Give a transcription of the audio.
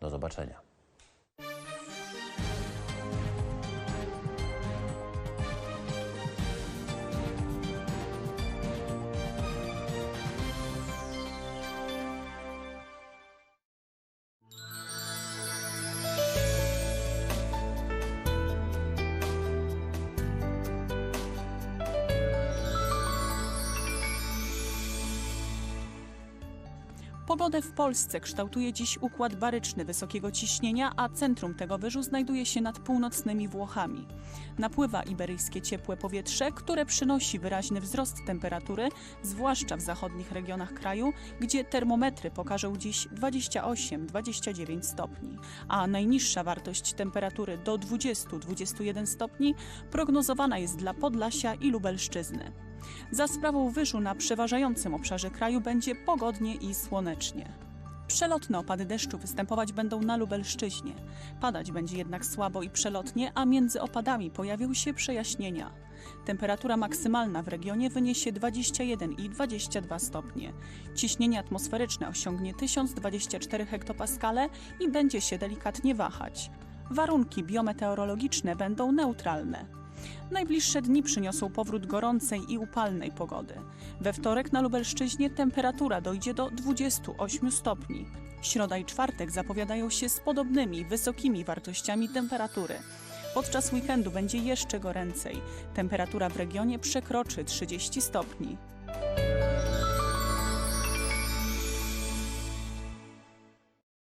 Do zobaczenia. Pogodę w Polsce kształtuje dziś układ baryczny wysokiego ciśnienia, a centrum tego wyżu znajduje się nad północnymi Włochami. Napływa iberyjskie ciepłe powietrze, które przynosi wyraźny wzrost temperatury, zwłaszcza w zachodnich regionach kraju, gdzie termometry pokażą dziś 28-29 stopni, a najniższa wartość temperatury do 20-21 stopni prognozowana jest dla Podlasia i Lubelszczyzny. Za sprawą wyżu na przeważającym obszarze kraju będzie pogodnie i słonecznie. Przelotne opady deszczu występować będą na Lubelszczyźnie. Padać będzie jednak słabo i przelotnie, a między opadami pojawią się przejaśnienia. Temperatura maksymalna w regionie wyniesie 21 i 22 stopnie. Ciśnienie atmosferyczne osiągnie 1024 hektopaskale i będzie się delikatnie wahać. Warunki biometeorologiczne będą neutralne. Najbliższe dni przyniosą powrót gorącej i upalnej pogody. We wtorek na Lubelszczyźnie temperatura dojdzie do 28 stopni. Środa i czwartek zapowiadają się z podobnymi, wysokimi wartościami temperatury. Podczas weekendu będzie jeszcze goręcej. Temperatura w regionie przekroczy 30 stopni.